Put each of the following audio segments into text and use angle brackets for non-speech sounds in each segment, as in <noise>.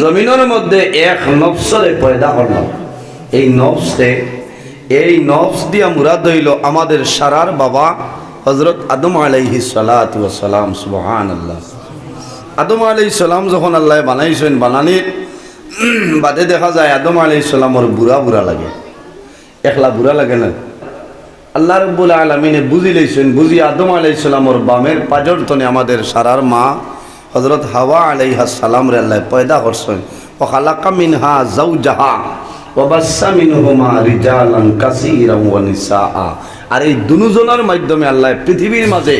জমিনের মধ্যে এক নফসরে পয়দা করলাম এই নফসে, এই নফস দিয়া মুরাদ হইল আমাদের সারার বাবা হজরত আদম আলাইহি সালাম সুবহান আল্লাহ আদম আলাইহিস সালাম যখন আল্লাহ বানাইছেন বানানির বাদে দেখা যায় আদম আলাইহিস সালামর বুড়া বুড়া লাগে। একলা বুড়া লাগে না। আল্লাহ রব্বুল আলমিনে বুঝি লইছেন বুঝি আদম আলাই সালামর বামের পাজর তনে আমাদের সারার মা হজরত হাওয়া আলাইহা সালাম রে আল্লাহ পয়দা করছেন। ও খালাকা মিনহা জাউ জাহা আর এই দুজনের মাধ্যমে আল্লাহ পৃথিবীর মাঝে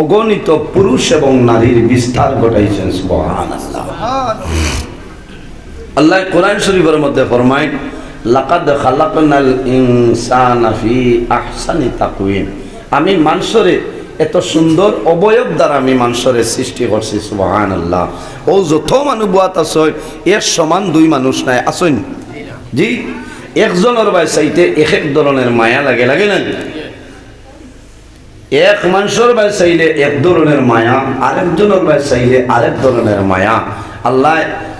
অগণিত পুরুষ এবং নারীর বিস্তার ঘটাইছেন আল্লাহ কোরআন শরীফের মধ্যে ফরমায়, লাকাদ খালাকনাল ইনসানা ফি আহসানি তাকওয়িম। আমি মানুষরে এত সুন্দর অবয়ব দ্বারা আমি মানুষরে সৃষ্টি করছি, সুবহানাল্লাহ। ও যত মানুষ বুয়াত আছে এর সমান দুই মানুষ নাই আসেন জি? একজনের বাই চাইতে এক এক ধরনের মায়া লাগে লাগে না? এক মানুষের বাই চাইলে এক ধরনের মায়া, আরেকজনের বাই চাইলে আরেক ধরনের মায়া। আল্লাহ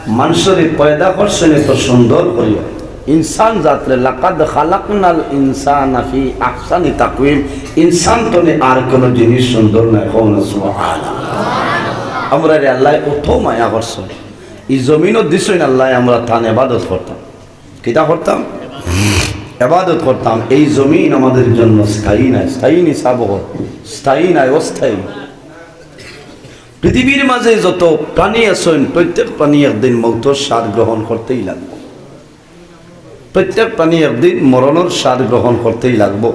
মানুষের পয়দা করছেন এত সুন্দর করিয়া। ইনসান যাত্রে লাকাদ খালাকনাল ইনসান ফি আহসানি তাকওয়িম। ইনসান তনে আর কোন জিনিস সুন্দর নয় কোন সুবহানাল্লাহ। আমরা রে আল্লাহ কত মায়া করছেন এই জমিনও দিছেন আল্লাহ, আমরা থান এবাদত করতাম। কিতা করতাম? এবাদত করতাম। এই জমিন আমাদের জন্য স্থায়ী নাই, স্থায়ী নিসাব স্থায়ী নাই, অস্থায়ী। পৃথিবীর মাঝে যত প্রাণী আছেন, প্রত্যেক প্রাণী একদিন মৌতর স্বাদ গ্রহণ করতেই লাগবে। প্রত্যেক প্রাণী একদিন মরণের স্বাদ গ্রহণ করতেই লাগবো।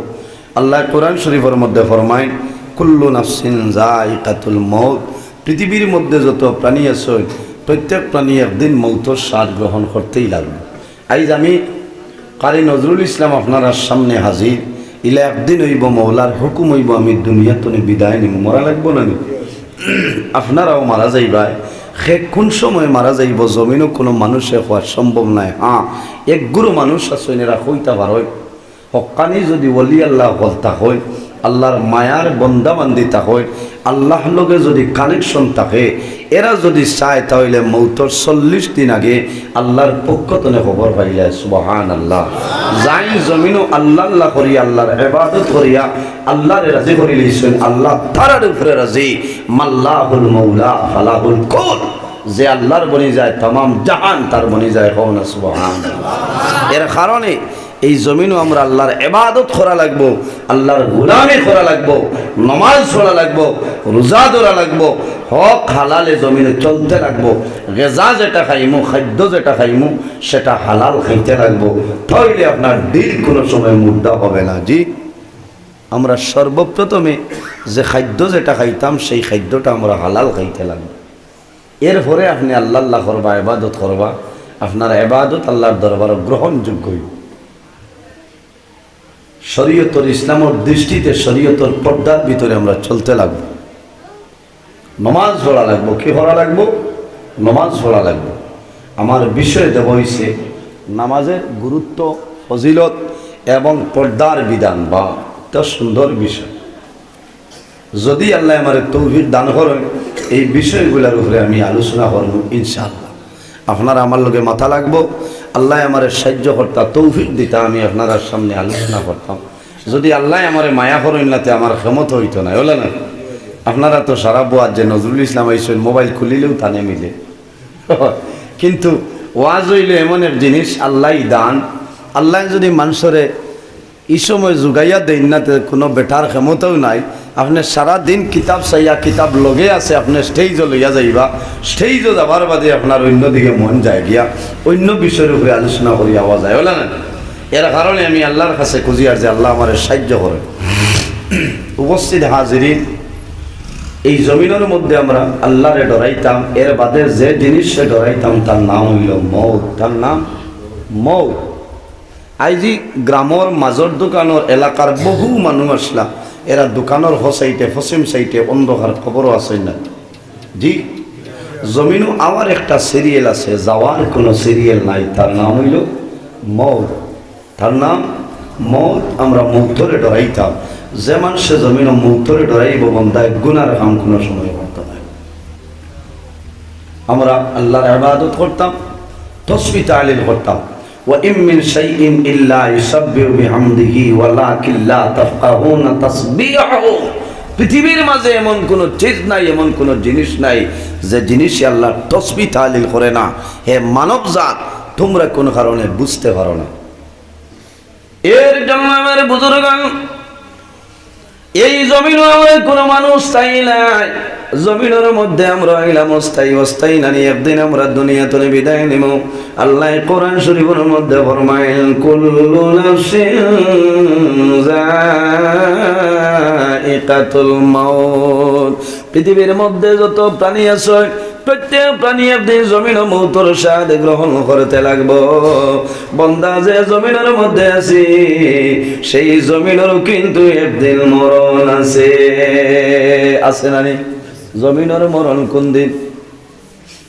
আল্লাহ কোরআন শরীফের মধ্যে ফরমায়, কুল্লু নাফসিন জাইকাতুল মৌত পৃথিবীর মধ্যে যত প্রাণী আছে, প্রত্যেক প্রাণী একদিন মৌতর স্বাদ গ্রহণ করতেই লাগবে। আইজ আমি কারি নজরুল ইসলাম আপনার সামনে হাজির। ইলা একদিন হইব মৌলার হুকুম হইব, আমি দুনিয়া তো বিদায় নিব মরা লাগবো না? <clears throat> আপনারাও মারা যাইবাই। সে কোন সময় মারা যাইব? জমিনও কোনো মানুষে হওয়া সম্ভব নাই। হ্যাঁ এক গুরু মানুষ এরা হইতা পারয় হকানি যদি ওলি আল্লাহ বলতা হয় আল্লাহর মায়ার বন্দাবান্দিতা হয় আল্লাহ লগে যদি কানেকশন থাকে, এরা যদি চায় তাহলে মৌতর চল্লিশ দিন আগে আল্লাহর পক্ষতনে খবর পাইলে সুবহান আল্লাহ যাই জমিনও আল্লাহ আল্লাহ করিয়া, আল্লাহর এবাদত করিয়া, আল্লাহরে রাজি করি লইছেন আল্লাহ তারার উপরে রাজি। মাল্লাহুল মৌলা ফালাহুল কোল। যে আল্লাহর বনি যায় তাম জাহান তার বনি যায় কৌন সুবহান এর কারণে এই জমিনও আমরা আল্লাহর এবাদত করা লাগবো, আল্লাহর গুলামি করা লাগবো, নমাজ পড়া লাগবো, রোজা ধরা লাগবো, হক হালালে জমিনে চলতে লাগবো, গেজা যেটা খাইমু, খাদ্য যেটা খাইমু, সেটা হালাল খাইতে লাগবো। তাহলে আপনার দিল কোনো সময় মুদ্রা হবে না, জি। আমরা সর্বপ্রথমে যে খাদ্য যেটা খাইতাম, সেই খাদ্যটা আমরা হালাল খাইতে লাগবো। এরপরে আপনি আল্লাহ আল্লাহ করবা এবাদত করবা, আপনার এবাদত আল্লাহর দরবার গ্রহণযোগ্য হইব শরীয়তর ইসলামের দৃষ্টিতে শরীয়তর পর্দার ভিতরে আমরা চলতে লাগব। নমাজ পড়া লাগবো। কি পড়া লাগবো? নমাজ পড়া লাগবো। আমার বিষয় দেব হইছে নামাজের গুরুত্ব, ফজিলত এবং পর্দার বিধান। বা একটা সুন্দর বিষয়। যদি আল্লাহ আমার তৌহিদ দান করেন, এই বিষয়গুলোর উপরে আমি আলোচনা করব ইনশাআল্লাহ। আপনারা আমার লগে মাথা লাগবো। আল্লাহ আমার সাহায্য করতা, তৌফিক দিতা, আমি আপনার সামনে আলোচনা করতাম। যদি আল্লাহ আমার মায়া করেন নাতে আমার ক্ষমত হইতো না হলে না? আপনারা তো সারা বোয়ার যে নজরুল ইসলাম আইসেন, মোবাইল খুলিলেও তানে মিলে। <laughs> কিন্তু ওয়াজ হইলে এমন এক জিনিস আল্লাহ দান। আল্লাহ যদি মানুষরে এই সময় যোগাইয়া দেন না, তে কোনো বেটার ক্ষমতাও নাই। আপনি সারা দিন কিতাব চাইয়া কিতাব লগে আছে, আপনি স্টেজও লইয়া যাইবা। স্টেজও যাবার বাদে আপনার অন্যদিকে মন যায় গিয়া অন্য বিষয়ের উপরে আলোচনা করি আওয়া যায় বলে না? এর কারণে আমি আল্লাহর কাছে খুঁজি আর যে আল্লাহ আমার সাহায্য করে। উপস্থিত হাজিরিন, এই জমিনের মধ্যে আমরা আল্লাহরে ডরাইতাম, এর বাদে যে জিনিসে ডরাইতাম, তার নাম হইল মৌত। তার নাম মৌত। আইজি গ্রামর, মাজর দোকানের এলাকার বহু মানুষ আসলা। এরা দোকানের হ সাইটে পশ্চিম সাইটে অন্ধকার খবরও আছে না? জি জমিনও আমার একটা সিরিয়াল আছে যাওয়ার কোনো সিরিয়াল নাই তার নাম হইল মৌত। তার নাম মৌত, আমরা মৌতরে ডরাইতাম যে মানুষে জমিনও মৌতরে ডরাইব বন্ধায় গুনার কাম কোনো সময় করতে পারে আমরা আল্লাহর ইবাদত করতাম তসবি তালিল করতাম। وإن من شيء إلا يسبح بحمده ولكن لا تفقهون تسبيحه পৃথিবীর মাঝে এমন কোনো চিজ নাই এমন কোনো জিনিস নাই যে জিনিসই আল্লাহ তসবি তালিল করে না হে মানব জাত তোমরা কোনো কারণে বুঝতে পারো না এর জন্য আমার বুজুর্গ এই জমিনও আমার কোনো মানুষ চাই নাই। জমিনের মধ্যে আমরা আইলাম অস্থায়ী অস্থায়ী নানি একদিন আমরা দুনিয়া তুলে বিদায় নিব। আল্লাহ কোরআন শরীফের মধ্যে ফরমাইল কুল্লু নাফসিন পৃথিবীর মধ্যে যত প্রাণী আছে প্রত্যেক প্রাণী একদিন জমিন মৌতর স্বাদ গ্রহণ করতে লাগবো। বন্দা যে জমিনের মধ্যে আছি, সেই জমিনেরও কিন্তু একদিন মরণ আছে। আছে নানি জমিনের মরণ কোন দিন?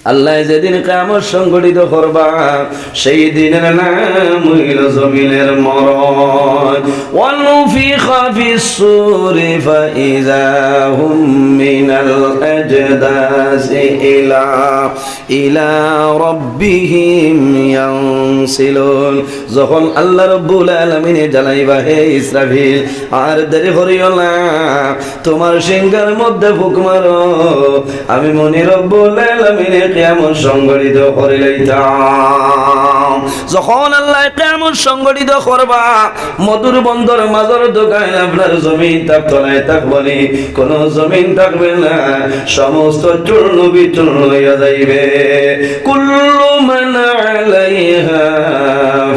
আল্লাহ যেদিন কামর সংগঠিত করবা সেই দিনের নাম হইল জমিনের মরণ ونفخ في الصور فإذا هم من الأجداث إلى إلى ربهم ينسلون যখন আল্লাহ রব্বুল আলামিনে জানাইবা হে ইসরাফিল আর দেরি করিও না তোমার সিংহের মধ্যে ফুক মারো আমি মনি রব্বুল আলামিনে কেমন সংগঠিত করে লইতাম যখন আল্লাহ কেমন সংগঠিত করবা মধুর বন্দর মাজর দোকান আপনার জমিন থাকতো না থাকবনি কোন জমিন থাকবে না সমস্ত চূর্ণ বিচূর্ণ হইয়া যাইবে কুল্লু মান আলাইহা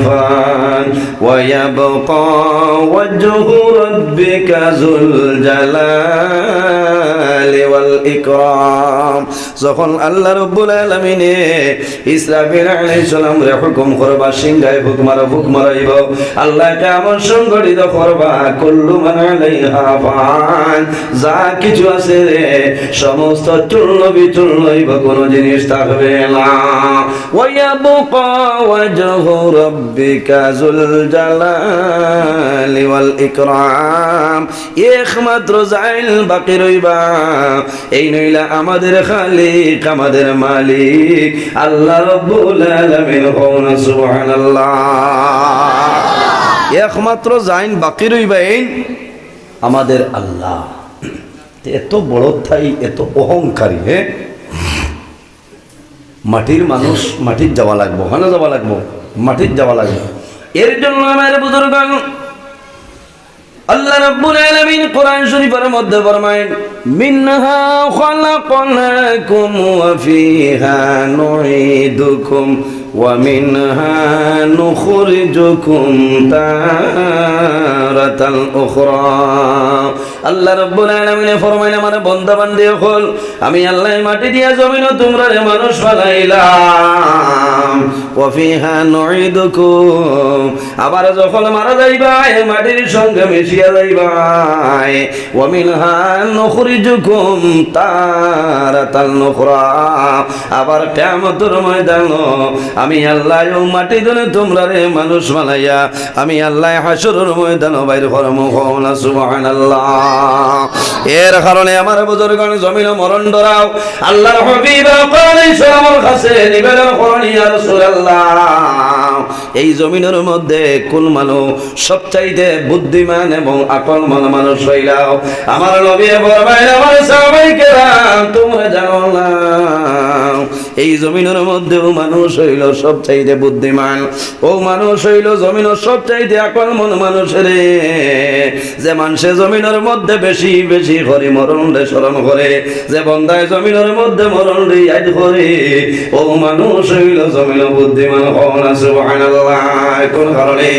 ফান ويبقى وجه ربك ذو الجلال والإكرام যখন আল্লাহ রব্বুল আলামিনে ইসরাফিল আলাইহিস সালাম রে হুকুম করবা, সিংহায় ফুক মারা ফুক মারাইব। সংগঠিত করবা, কুল্লু যা কিছু আছে রে, সমস্ত জিনিস থাকবে না। একমাত্র জাইল বাকি রইবা। এই নইলা আমাদের খালিক, আমাদের মালিক, আল্লাহ রব্বুল আলামিন হন একমাত্র জাইন বাকি রইবা এই আমাদের আল্লাহ। এত বড় থাই এত অহংকারী হ্যাঁ মাটির মানুষ মাটির যাওয়া লাগবো ওখানে যাওয়া লাগবো? মাটির যাওয়া লাগবে। এর জন্য আমার বুজুর্গ আল্লাহ রাব্বুল আলামিন কোরআন শরীফের মধ্যে ফরমায় মিনহা খালাকনাকুম ওয়া ফিহা নুঈদুকুম ওয়া মিনহা নুখরিজুকুম তারাতাল উখরা। আল্লাহ রাব্বুল আলামিন ফরমায় আমার বান্দা বান্দি হল, আমি আল্লাহ মাটি দিয়া জমিন তোমরা রে মানুষ বানাইলাম। ওয়া ফিহা নুঈদুকুম। আবার যখন মারা যাইবা এই মাটির সঙ্গে মিশিয়া যাইবা ওয়া মিনহা নুখরিজুকুম তারাতাল নুখরা। আবার কিয়ামতের ময়দান আমি আল্লাহ মাটি দনে তোমরা রে মানুষ বানাইয়া, আমি আল্লাহ হাসরের ময়দান বাইর সুবহানাল্লাহ। এর কারণে আমার বুজুর্গণ জমিন মরণ ডরাও। আল্লাহর হাবিব কাছে নিবেদন ইয়া রাসূলুল্লাহ। এই জমিনের মধ্যে কুল মানুষ সবচাইতে বুদ্ধিমান এবং আকলমান মানুষ হইলাও। আমার নবী বরবাইন আমার সবাইকে তোমরা জানো না জমিনের মধ্যেও মানুষ হইল সবচাইতে বুদ্ধিমান। ও মানুষ হইল জমিন সবচাইতে আকলমান মানুষের। যে মানুষে জমিনের মধ্যে বেশি বেশি হরি মরণ রে স্মরণ করে, যে বন্দায় জমিনের মধ্যে মরণ রে আজ করে, ও মানুষ হইল জমিন বুদ্ধিমান হন সুবহানাল্লাহ। কোন কারণে?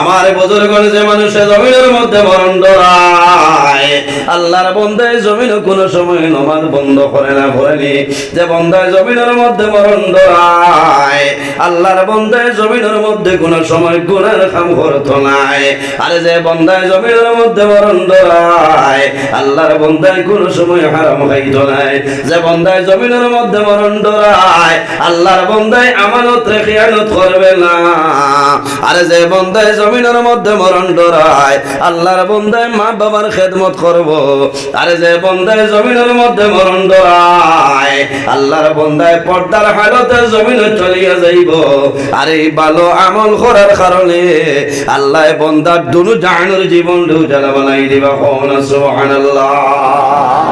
আমার বুজুর্গ যে মানুষে জমিনের মধ্যে মরণ ডরায়, আল্লাহর বন্দায় জমিন কোন সময় নমাজ বন্ধ করে না করেনি যে বন্দায় জমিনের মধ্যে মরণ ডরায় আল্লাহর বন্দায় জমিনের মধ্যে কোন সময় গুনার কাম করতো নাই। আরে যে বন্দায় জমিনের মধ্যে মরণ ডরায় আল্লাহর বন্দায় কোন সময় হারাম খাইতো নাই। যে বন্দায় জমিনের মধ্যে মরণ আল্লাহর বন্দায় আমানত করবে না। আরে যে বন্দায় জমিনের মধ্যে মরণ আল্লাহর বন্দায় মা বাবার খেদমত করব। আরে যে বন্দায় জমিনের মধ্যে মরণ আল্লাহর বন্দায় পর্দার হালতে জমিনে চলিয়া যাইব। আরে এই ভালো আমল করার কারণে আল্লাহ বন্দার দুনু জাহানোর জীবন ঢুজালা বানাই দিবা। কোন সুবহানাল্লাহ।